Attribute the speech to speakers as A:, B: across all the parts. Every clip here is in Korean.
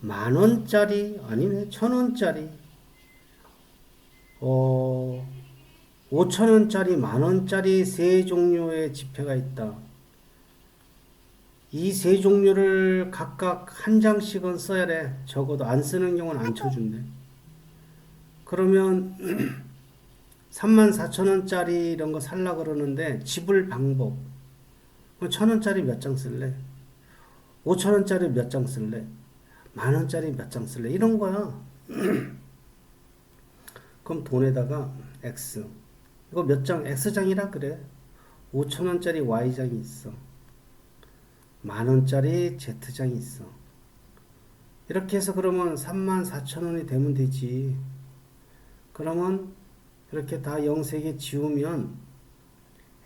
A: 만 원짜리 아니면 천 원짜리 어 5천 원짜리 만 원짜리 세 종류의 지폐가 있다. 이 세 종류를 각각 한 장씩은 써야 돼. 적어도 안 쓰는 경우는 안 쳐준대. 그러면 3만 4천 원짜리 이런 거 살라 그러는데 지불 방법. 그럼 천 원짜리 몇 장 쓸래? 5천 원짜리 몇 장 쓸래? 만 원짜리 몇 장 쓸래? 이런 거야. 그럼 돈에다가 X. 이거 몇 장, X장이라 그래. 5천 원짜리 Y장이 있어. 만 원짜리 Z장이 있어. 이렇게 해서 그러면 3만 4천 원이 되면 되지. 그러면 이렇게 다 0, 3개 지우면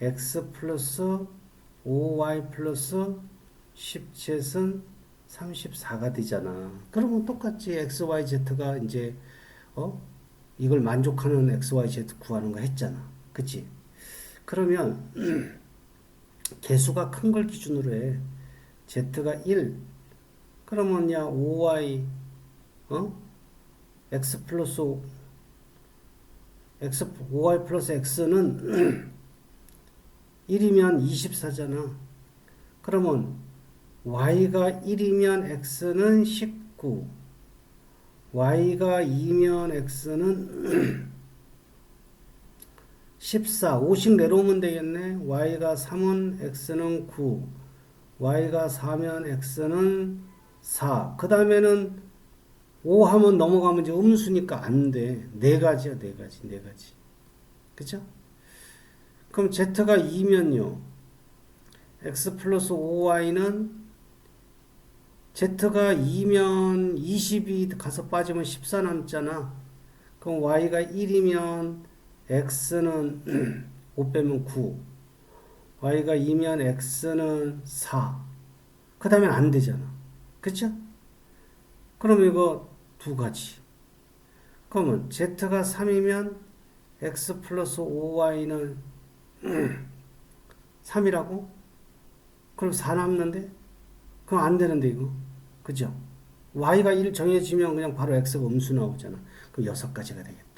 A: X 플러스 5Y 플러스 10Z은 34가 되잖아. 그러면 똑같이 X, Y, Z가 이제 어 이걸 만족하는 X, Y, Z 구하는 거 했잖아. 그치? 그러면 개수가 큰 걸 기준으로 해. Z가 1. 그러면 야 5Y 어? X 플러스 5, X 5Y 플러스 X는 1이면 24잖아. 그러면 Y가 1이면 X는 19. Y가 2면 X는 14. 5씩 내려오면 되겠네. Y가 3은 X는 9. Y가 4면 X는 4. 그 다음에는 5 하면 넘어가면 이제 음수니까 안 돼. 네 가지야, 네 가지, 네 가지. 그죠? 그럼 Z가 2면요. X 플러스 5Y는 Z가 2면 20이 가서 빠지면 14 남잖아. 그럼 Y가 1이면 X는 5 빼면 9. Y가 2면 X는 4. 그 다음에 안 되잖아. 그쵸? 그럼 이거 두 가지. 그러면 Z가 3이면 X 플러스 5Y는 3이라고? 그럼 4 남는데? 그럼 안 되는데 이거. 그죠? Y가 1 정해지면 그냥 바로 X가 음수 나오잖아. 그럼 6가지가 되겠다.